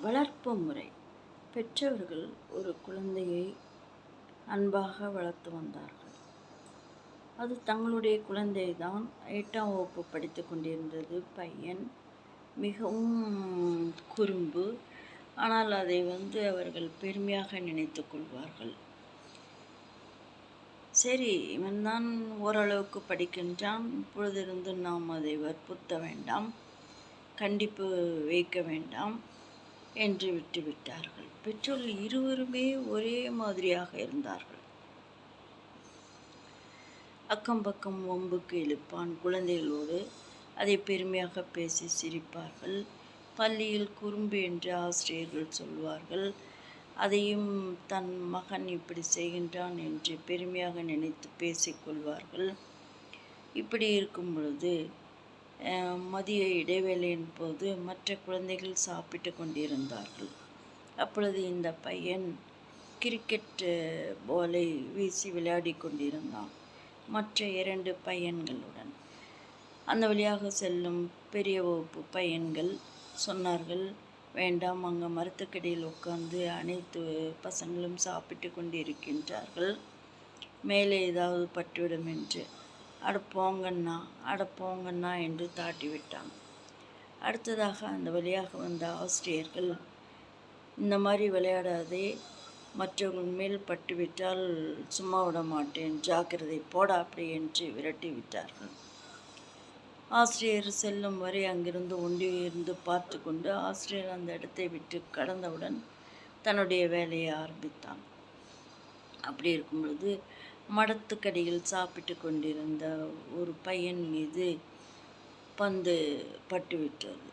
வளர்ப்பு முறை. பெற்றவர்கள் ஒரு குழந்தையை அன்பாக வளர்த்து வந்தார்கள். அது தங்களுடைய குழந்தை தான் எட்டாம் வகுப்பு படித்து கொண்டிருந்தது. பையன் மிகவும் குறும்பு. ஆனால் அதை வந்து அவர்கள் பெருமையாக நினைத்து கொள்வார்கள். சரி இவன்தான் ஓரளவுக்கு படிக்கின்றான். இப்பொழுதிருந்து நாம் அதை வற்புறுத்த வேண்டாம். கண்டிப்பு வைக்க வேண்டாம். என்று விட்டுவிட்டார்கள். பெற்றோர்கள் இருவருமே ஒரே மாதிரியாக இருந்தார்கள். அக்கம் பக்கம் வம்புக்கு இழுப்பான் குழந்தைகளோடு அதை பெருமையாக பேசி சிரிப்பார்கள். பள்ளியில் குறும்பு என்று ஆசிரியர்கள் சொல்வார்கள் அதையும் தன் மகன் இப்படி செய்கின்றான் என்று பெருமையாக நினைத்து பேசிக்கொள்வார்கள் இப்படி இருக்கும் பொழுது மதிய இடைவேளையின் போது மற்ற குழந்தைகள் சாப்பிட்டு கொண்டிருந்தார்கள். அப்பொழுது இந்த பையன் கிரிக்கெட் பாலை வீசி விளையாடி கொண்டிருந்தான். மற்ற இரண்டு பையன்களுடன். அந்த வழியாக செல்லும் பெரிய வகுப்பு பையன்கள் சொன்னார்கள் வேண்டாம் அங்கே மரத்துக்கடியில் உட்கார்ந்து அனைத்து பசங்களும் சாப்பிட்டு கொண்டு இருக்கின்றார்கள் மேலே ஏதாவது பட்டுவிடும் என்று. அட போங்கண்ணா அட போங்கண்ணா என்று தாட்டி விட்டான். அடுத்ததாக அந்த வழியாக வந்த ஆசிரியர்கள் இந்த மாதிரி விளையாடாதே மற்றவர்கள் மேல் பட்டுவிட்டால் சும்மா விட மாட்டேன் ஜாக்கிரதை போடா அப்படி என்று விரட்டி விட்டார்கள். ஆசிரியர் செல்லும் வரை அங்கிருந்து ஒண்டி இருந்து பார்த்து கொண்டு ஆசிரியர் அந்த இடத்தை விட்டு கடந்தவுடன் தன்னுடைய வேலையை ஆரம்பித்தான். அப்படி இருக்கும் பொழுது மடத்துக்கடியில் சாப்பிட்டு கொண்டிருந்த ஒரு பையன் மீது பந்து பட்டுவிட்டது.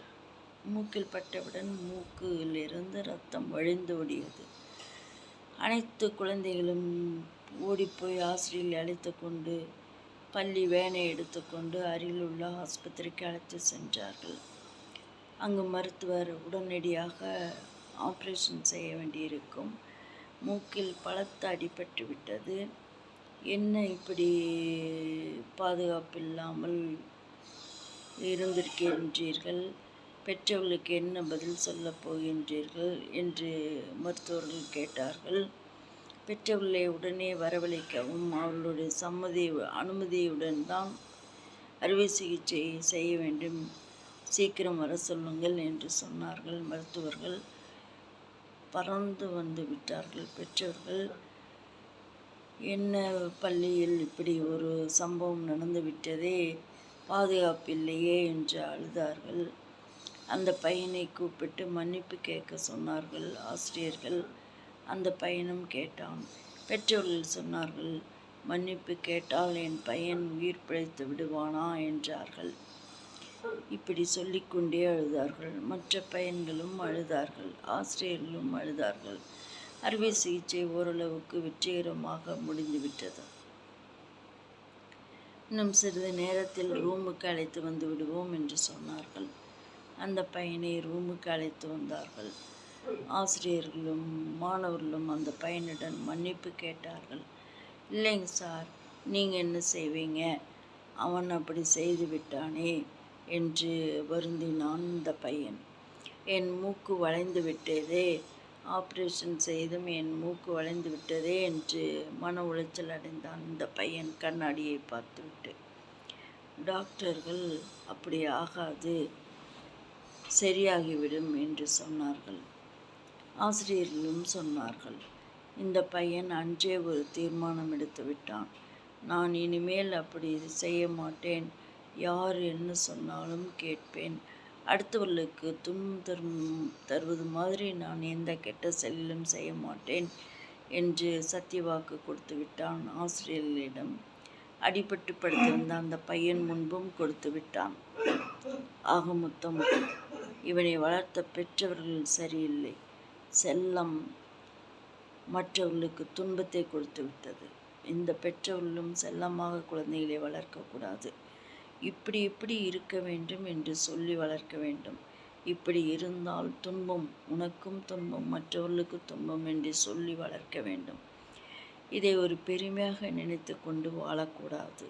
மூக்கில் பட்டவுடன் மூக்கிலிருந்து ரத்தம் வழிந்து ஓடியது. அனைத்து குழந்தைகளும் ஓடிப்போய் ஆசிரியரை அழைத்து கொண்டு பள்ளி வேனை எடுத்துக்கொண்டு அருகில் உள்ள ஆஸ்பத்திரிக்கு அழைத்து சென்றார்கள். அங்கு மருத்துவர் உடனடியாக ஆப்ரேஷன் செய்ய வேண்டியிருக்கும். மூக்கில் பலத்த அடிபட்டு விட்டது என்ன இப்படி பாதுகாப்பு இல்லாமல் இருந்திருக்கின்றீர்கள்? பெற்றவர்களுக்கு என்ன பதில் சொல்லப் போகின்றீர்கள்? என்று மருத்துவர்கள் கேட்டார்கள். பெற்றவர்களை உடனே வரவழைக்கவும் அவர்களுடைய சம்மதி அனுமதியுடன் தான் அறுவை சிகிச்சை செய்ய வேண்டும். சீக்கிரம் வர சொல்லுங்கள் என்று சொன்னார்கள் மருத்துவர்கள். பறந்து வந்து விட்டார்கள் பெற்றோர்கள். என்ன பள்ளியில் இப்படி ஒரு சம்பவம் நடந்துவிட்டதே பாதுகாப்பில்லையே என்று அழுதார்கள். அந்த பையனை கூப்பிட்டு மன்னிப்பு கேட்க சொன்னார்கள் ஆசிரியர்கள். அந்த பையனும் கேட்டான். பெற்றோர்கள் சொன்னார்கள் மன்னிப்பு கேட்டால் என் பையன் உயிர் பிழைத்து விடுவானா? என்றார்கள். இப்படி சொல்லிக்கொண்டே அழுதார்கள். மற்ற பையன்களும் அழுதார்கள். ஆசிரியர்களும் அழுதார்கள். அறுவை சிகிச்சை ஓரளவுக்கு வெற்றிகரமாக முடிந்துவிட்டது. இன்னும் சிறிது நேரத்தில் ரூமுக்கு அழைத்து வந்து விடுவோம் என்று சொன்னார்கள். அந்த பையனை ரூமுக்கு அழைத்து வந்தார்கள். ஆசிரியர்களும் மாணவர்களும் அந்த பையனிடம் மன்னிப்பு கேட்டார்கள். இல்லைங்க சார் நீங்கள் என்ன செய்வீங்க? அவன் அப்படி செய்து விட்டானே என்று வருந்தினான் இந்த பையன். என் மூக்கு வளைந்து விட்டதே ஆப்ரேஷன் செய்தும் என் மூக்கு வளைந்து விட்டதே என்று மன உளைச்சல் அடைந்தான் இந்த பையன் கண்ணாடியை பார்த்துவிட்டு. டாக்டர்கள் அப்படி ஆகாது சரியாகிவிடும் என்று சொன்னார்கள். ஆசிரியர்களும் சொன்னார்கள் இந்த பையன் அன்றே ஒரு தீர்மானம் எடுத்து விட்டான். நான் இனிமேல் அப்படி செய்ய மாட்டேன். யார் என்ன சொன்னாலும் கேட்பேன். அடுத்தவர்களுக்கு துன்பம் தரும் தருவது மாதிரி நான் எந்த கெட்ட செயலிலும் செய்ய மாட்டேன் என்று சத்தியவாக்கு கொடுத்து விட்டான் ஆசிரியர்களிடம். அடிபட்டு படுத்திருந்த அந்த பையன் முன்பும் கொடுத்து விட்டான். ஆக மொத்தம் இவனை வளர்த்த பெற்றவர்கள் சரியில்லை. செல்லம் மற்றவர்களுக்கு துன்பத்தை கொடுத்து விட்டது. இந்த பெற்றவர்களும் செல்லமாக குழந்தைகளை வளர்க்கக்கூடாது இப்படி இப்படி இருக்க வேண்டும் என்று சொல்லி வளர்க்க வேண்டும். இப்படி இருந்தால் துன்பம் உனக்கும் துன்பம் மற்றவர்களுக்கு துன்பம் என்று சொல்லி வளர்க்க வேண்டும். இதை ஒரு பெருமையாக நினைத்து கொண்டு வாழக்கூடாது.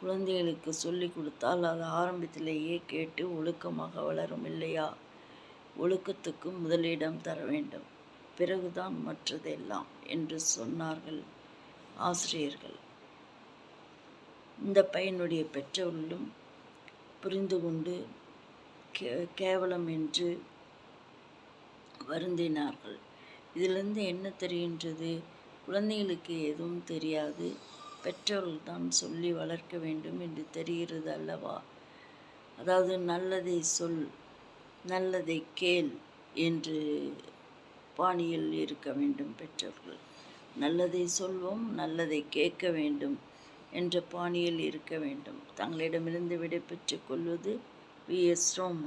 குழந்தைகளுக்கு சொல்லி கொடுத்தால் அது ஆரம்பத்திலேயே கேட்டு ஒழுக்கமாக வளரும் இல்லையா? ஒழுக்கத்துக்கு முதலிடம் தர வேண்டும். பிறகுதான் மற்றதெல்லாம் என்று சொன்னார்கள் ஆசிரியர்கள். இந்த பையனுடைய பெற்றோர்களும் புரிந்து கொண்டு கே கேவலம் என்று வருந்தினார்கள். இதிலிருந்து என்ன தெரிகின்றது? குழந்தைகளுக்கு எதுவும் தெரியாது. பெற்றோர்கள் தான் சொல்லி வளர்க்க வேண்டும் என்று தெரிகிறது அல்லவா? அதாவது நல்லதை சொல் நல்லதை கேள் என்று பாணியில் இருக்க வேண்டும் பெற்றோர்கள். நல்லதை சொல்வோம் நல்லதை கேட்க வேண்டும். என்ற பாணியில் இருக்க வேண்டும். தங்களிடமிருந்து விடை பெற்றுக் கொள்வது வி. எஸ். ரோமா